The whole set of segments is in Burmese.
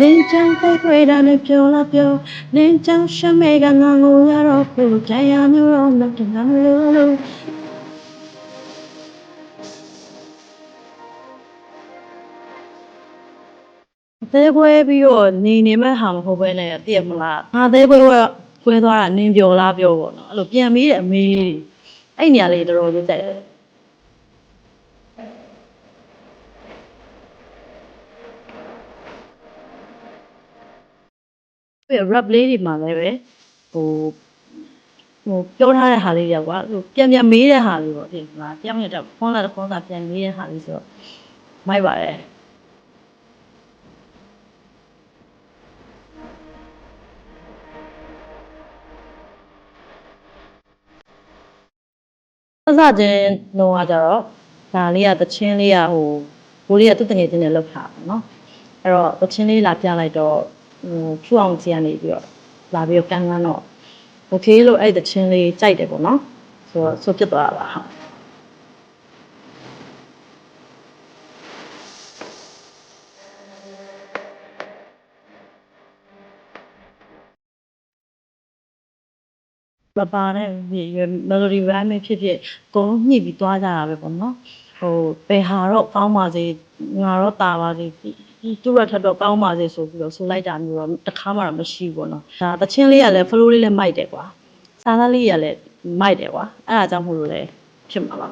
လင်းချမ်းသိခွေတာနဲ့ပြောလာပြောလင်းချမ်းရှမဲကငါငိုရတော့ဖို့ကြရမျိုးတော့မတနာလို့အသေးခွဲပြီးတော့နေနေမဲ့ဟာမဟုတ်ဘဲနဲ့တည့်ရမလားငါအသေးခွဲကခွဲသွားတာနင်းပြောလားပြောပေါ့နော်အဲ့လိုပြန်ပြီးတဲ့အမေးလေးတွေအဲ့နေရာလေးတော်တော်လေးတက်တယ် ပြီး rap လေးတွေမှာလည်းပဲဟိုဟိုပြောထားတဲ့ဟာလေးတွေကွာဟိုပြန်ပြန်မေးတဲ့ဟာလေးပေါ့ဒီမှာတယောက်နဲ့တော့ခွန်လာတစ်ခွန်လာပြန်မေးတဲ့ဟာလေးဆိုတော့မိုက်ပါတယ်စစချင်းတော့ကကြတော့ဒါလေးကတချင်းလေးကဟိုဘိုးလေးကသူ့တငယ်ချင်းနဲ့လောက်ထားပါတော့အဲ့တော့တချင်းလေးလာပြလိုက်တော့ ဟိုဖြူအောင်ကြီးကနေပြီးတော့လာပြီးတော့ကန်းကန်းတော့โอเคလို့အဲ့တချင်းလေးကြိုက်တယ်ပေါ့နော်ဆိုတော့ဆိုပြစ်သွားတာပါဟုတ်ပပါနဲ့ဒီ melody rhyme ပဲဖြစ်ဖြစ်အကုန်လုံးညှိပြီးသွားကြတာပဲပေါ့နော်ဟိုဘယ်ဟာတော့ကောင်းပါစေငါတော့တာပါစေ ဒီဒီသူ့ရထက်တော့ကောင်းပါစေဆိုပြီးတော့ဆိုလိုက်တာမျိုးတော့တစ်ခါမှတော့မရှိဘူးပေါ့နော်ဒါတချင်းလေးကလည်း flow လေးလည်းမိုက်တယ်ကွာစားသားလေးကလည်းမိုက်တယ်ကွာအဲ့ဒါကြောင့်မို့လို့လည်းဖြစ်မှာပါ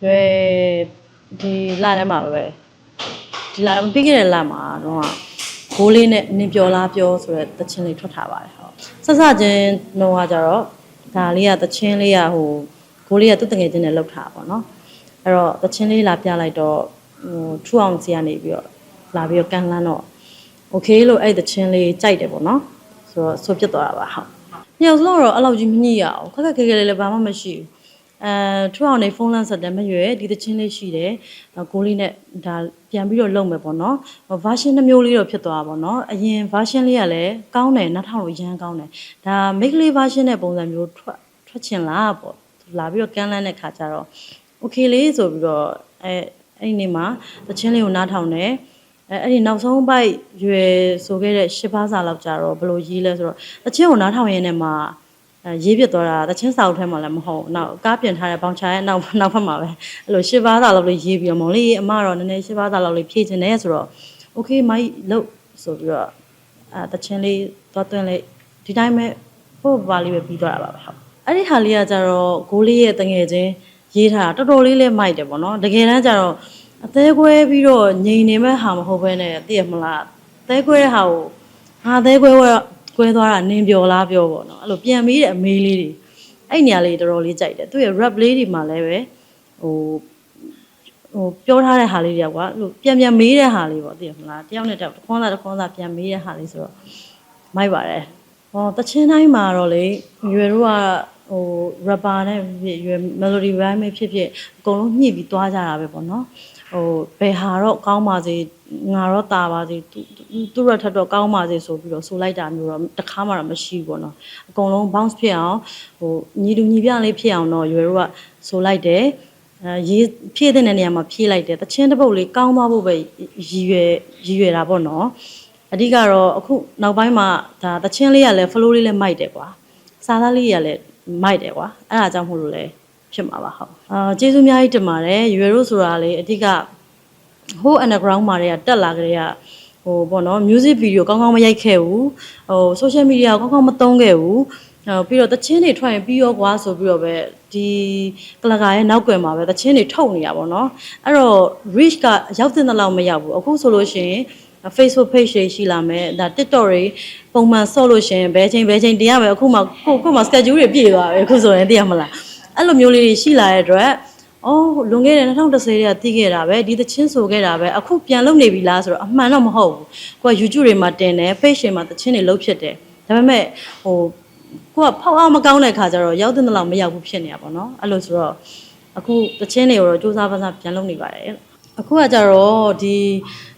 ကျွဲဒီလာထဲမှာပဲဒီလာပြီးခဲ့တဲ့လာမှာတော့ ဘိုးလေးနဲ့နင်ပြောလားပြောဆိုတဲ့တချင်းလေးထွက်ထားပါတယ်ဟုတ်ဆက်စချင်းတော့ကကြတော့ဒါလေးကတချင်းလေးကဟိုဘိုးလေးကသူ့တငယ်ချင်းနဲ့လှုပ်ထားပါတော့အဲ့တော့တချင်းလေးလာပြလိုက်တော့ဟိုထူအောင်စီကနေပြီးတော့လာပြီးတော့ကန်လန်းတော့โอเคလို့အဲ့တချင်းလေးကြိုက်တယ်ပေါ့နော်ဆိုတော့ဆိုပြစ်သွားတာပါဟုတ်ညောင်စလုံးတော့အဲ့လောက်ကြီးမညှိရအောင်ခက်ခက်ခဲခဲလေးလည်းဘာမှမရှိဘူး အဲထူအောင်နေဖုန်းလမ်းဆက်တယ်မရွယ်ဒီသချင်းလေးရှိတယ်ကိုလေးနဲ့ဒါပြန်ပြီးတော့လုပ်မယ်ပေါ့နော် version နှမျိုးလေးတော့ဖြစ်သွားပါပေါ့နော်အရင် version လေးကလည်းကောင်းတယ်နောက်ထောင်လို့ရမ်းကောင်းတယ်ဒါ make လေး version နဲ့ပုံစံမျိုးထွက်ထွက်ချင်လားပေါ့လာပြီးတော့ကန်းလန်းတဲ့ခါကျတော့ okay လေးဆိုပြီးတော့အဲအဲ့ဒီနေ့မှာသချင်းလေးကိုနားထောင်တယ်အဲအဲ့ဒီနောက်ဆုံးပိုက်ရွယ်ဆိုခဲ့တဲ့ရှစ်ပါးစာလောက်ကြတော့ဘယ်လိုရေးလဲဆိုတော့သချင်းကိုနားထောင်ရင်းနဲ့မှာအဲ ရေးပြသွားတာသချင်းစာအုပ်ထဲမှာလည်းမဟုတ်ဘူးနောက်ကားပြင်ထားတဲ့ဘောင်ချာရဲ့နောက်နောက်ဖက်မှာပဲအဲ့လိုရှစ်ပါးစာလောက်လေးရေးပြီးတော့မောင်လေးအမတော့နည်းနည်းရှစ်ပါးစာလောက်လေးဖြည့်ချင်တယ်ဆိုတော့ okay မိုက်လို့ဆိုပြီးတော့အဲသချင်းလေးသွားသွင်းလိုက်ဒီတိုင်းပဲဖို့ပါလေးပဲပြီးသွားတာပါပဲဟုတ်အဲ့ဒီဟာလေးကကြတော့ဂိုးလေးရဲ့တငယ်ချင်းရေးထားတာတော်တော်လေးလေးမိုက်တယ်ပေါ့နော်တကယ်တမ်းကျတော့အသေးခွဲပြီးတော့ငြိမ်နေမဲ့ဟာမဟုတ်ဘဲနဲ့သိရမလားအသေးခွဲတဲ့ဟာကိုဟာအသေးခွဲ ကွဲသွားတာနင်းပြောလားပြောပေါ့နော်အဲ့လိုပြန်ပြီးတဲ့အမေးလေးတွေအဲ့နေရာလေးတော်တော်လေးကြိုက်တယ်သူရဲ့ rap လေးတွေမှာလည်းပဲဟိုဟိုပြောထားတဲ့ဟာလေးတွေကွာအဲ့လိုပြန်ပြန်မေးတဲ့ဟာလေးပေါ့သိရမလားတယောက်နဲ့တယောက်တစ်ခွန်းသားတစ်ခွန်းသားပြန်မေးတဲ့ဟာလေးဆိုတော့မိုက်ပါတယ်ဟောတချင်းတိုင်းမှာတော့လေရွယ်တို့ကဟို rapper နဲ့ဖြစ်ရွယ် melody rhyme ပဲဖြစ်ဖြစ်အကုန်လုံးညှိပြီးသွားကြတာပဲပေါ့နော် ဟိုဘယ်ဟာတော့ကောင်းပါစေငါတော့တာပါစေသူသူရထက်တော့ကောင်းပါစေဆိုပြီးတော့ဆိုလိုက်တာမျိုးတော့တစ်ခါမှတော့မရှိဘူးပေါ့နော်အကုန်လုံး bounce ဖြစ်အောင်ဟိုညီတူညီပြလေးဖြစ်အောင်တော့ရွယ်တို့ကဆိုလိုက်တယ်အဲရေးဖြည့်တဲ့နေရာမှာဖြည့်လိုက်တယ်တချင်းတစ်ပုတ်လေးကောင်းသွားဖို့ပဲရည်ရွယ်ရည်ရွယ်တာပေါ့နော်အဓိကတော့အခုနောက်ပိုင်းမှာဒါတချင်းလေးကလည်း flow လေးလည်းမိုက်တယ်ကွာစားသားလေးကလည်းမိုက်တယ်ကွာအဲ့ဒါကြောင့်မို့လို့လဲ ဖြစ်မှာပါဟုတ်အာကျေးဇူးအများကြီးတင်ပါတယ်ရွယ်တို့ဆိုတာလေအဓိကဟို underground မှာတွေကတက်လာကြတဲ့ကဟိုပေါ့နော် music video ကောင်းကောင်းမရိုက်ခဲ့ဘူးဟို social media ကောင်းကောင်းမသုံးခဲ့ဘူးဟိုပြီးတော့တချင်းတွေထွက်ရင်ပြီးရောကွာဆိုပြီးတော့ပဲဒီကလကာရဲ့နောက်ကွယ်မှာပဲတချင်းတွေထုတ်နေရပါတော့အဲ့တော့ reach ကရောက်တဲ့လောက်မရောက်ဘူးအခုဆိုလို့ရှိရင် Facebook page တွေရှိလာမယ်ဒါ TikTok တွေပုံမှန်ဆော့လို့ရှရင်ဘယ်ချိန်ဘယ်ချိန်တင်ရမယ်အခုမှခုခုမှ schedule တွေပြည့်သွားပြီအခုဆိုရင်သိရမလား အဲ့လိုမျိုးလေးတွေရှိလာတဲ့အတွက်အော်လွန်ခဲ့တဲ့2010တည်းကတည်ခဲ့တာပဲဒီသချင်းဆိုခဲ့တာပဲအခုပြန်လုပ်နေပြီလားဆိုတော့အမှန်တော့မဟုတ်ဘူးကိုက YouTube တွေမှာတင်တယ် page တွေမှာသချင်းတွေလုပ်ဖြစ်တယ်ဒါပေမဲ့ဟိုကိုကဖောက်အောင်မကောင်းတဲ့ခါကျတော့ရောက်တဲ့လောက်မရောက်ဘူးဖြစ်နေတာပေါ့နော်အဲ့လိုဆိုတော့အခုသချင်းတွေကိုတော့စူးစမ်းပန်းစားပြန်လုပ်နေပါတယ်အခုကကြတော့ဒီ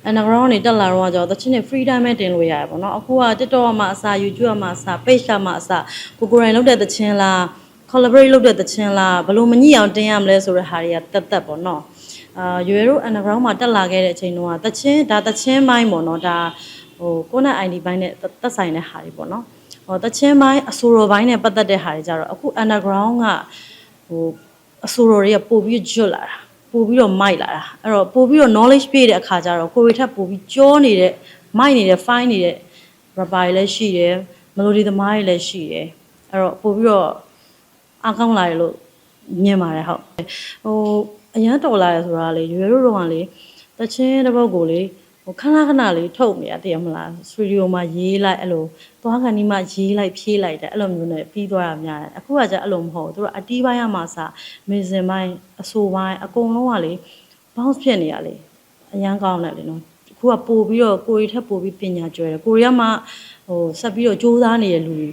underground နေတက်လာတော့ကကြတော့တချင်းနေ freedom နဲ့တင်လို့ရတယ်ပေါ့နော်အခုက TikTok ကမှအစား YouTube ကမှအစား page ကမှအစားကိုကိုယ်တိုင်လုပ်တဲ့တချင်းလား collaborate လုပ်တဲ့တချင်းလားဘယ်လိုမညှိအောင်တင်ရမလဲဆိုတဲ့ဟာတွေကတက်တက်ပေါ့နော်အာရွယ်တို့ underground မှာတက်လာခဲ့တဲ့အချိန်တုန်းကတချင်းဒါတချင်းပိုင်းပေါ့နော်ဒါဟိုကိုယ့်နဲ့ ID ပိုင်းနဲ့တက်ဆိုင်တဲ့ဟာတွေပေါ့နော်ဟောတချင်းပိုင်းအဆိုတော်ပိုင်းနဲ့ပတ်သက်တဲ့ဟာတွေကြတော့အခု underground ကဟိုအဆိုတော်တွေကပို့ပြီးကျွတ်လာတာပို့ပြီးတော့မိုက်လာတာအဲ့တော့ပို့ပြီးတော့ knowledge ပြည့်တဲ့အခါကျတော့ကိုယ်တွေထက်ပို့ပြီးကြောနေတဲ့မိုက်နေတဲ့ fine နေတဲ့ rapper တွေလည်းရှိတယ် melody သမားတွေလည်းရှိတယ်အဲ့တော့ပို့ပြီးတော့ အကောင်းလာရလို့မြင်ပါတယ်ဟုတ်ဟိုအရန်တော်လာရဆိုတာလေရွယ်တို့တော့ကလေတချင်းတစ်ပုတ်ကိုလေဟိုခဏခဏလေးထုတ်နေရတည်ရမလားစတူဒီယိုမှာရေးလိုက်အဲ့လိုသွားကန်ဒီမှာရေးလိုက်ဖြေးလိုက်တယ်အဲ့လိုမျိုးနဲ့ပြီးသွားတာများတယ်အခုကကျအဲ့လိုမဟုတ်ဘူးသူတို့အတီးပိုင်းရမှာစမင်းစင်ပိုင်းအဆိုပိုင်းအကုန်လုံးကလေ bounce ဖြစ်နေရလေအရန်ကောင်းတယ်လေနော်အခုကပို့ပြီးတော့ကိုရီထက်ပို့ပြီးပညာကျွဲတယ်ကိုရီကမှဟိုဆက်ပြီးတော့စူးစမ်းနေတဲ့လူတွေ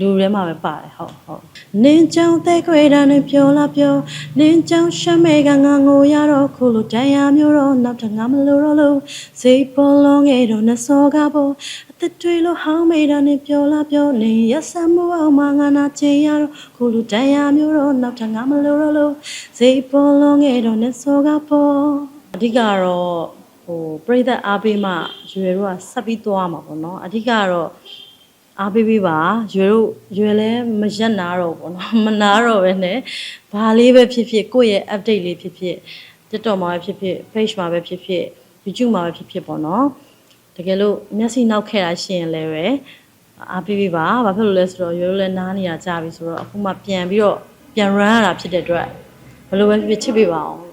လူထဲမှာပဲပါတယ်ဟုတ်ဟုတ်နင်းချောင်းတဲ့ခွေတာနဲ့ပြောလာပြောနင်းချောင်းရှမ်းမဲကငါငိုရတော့ခုလိုတရားမျိုးတော့နောက်ထပ်ငါမလို့တော့လို့စိတ်ပေါ်လုံးငယ်တော့နှစောကပေါ်အသက်တွေလို့ဟောင်းမေတာနဲ့ပြောလာပြောနေရဆမ်းမှုအောင်မငါနာချင်ရတော့ခုလိုတရားမျိုးတော့နောက်ထပ်ငါမလို့တော့လို့စိတ်ပေါ်လုံးငယ်တော့နှစောကပေါ်အဓိကတော့ဟိုပြိသက်အားပေးမှရွယ်တို့ကဆက်ပြီးသွားမှာပေါ့နော်အဓိကတော့ အားပေးပေးပါရွယ်တို့ရွယ်လဲမရက်နာတော့ဘောနော်မနာတော့ပဲနဲ့ဘာလေးပဲဖြစ်ဖြစ်ကိုယ့်ရဲ့ update လေးဖြစ်ဖြစ် TikTok မှာပဲဖြစ်ဖြစ် page မှာပဲဖြစ်ဖြစ် YouTube မှာပဲဖြစ်ဖြစ်ပေါ့နော်တကယ်လို့မျက်စိနောက်ခဲ့တာရှင်လည်းပဲအားပေးပေးပါဘာဖြစ်လို့လဲဆိုတော့ရွယ်တို့လည်းနားနေရကြပြီဆိုတော့အခုမှပြန်ပြီးတော့ပြန် run ရတာဖြစ်တဲ့အတွက်ဘယ်လိုပဲဖြစ်ဖြစ်ချစ်ပေးပါအောင်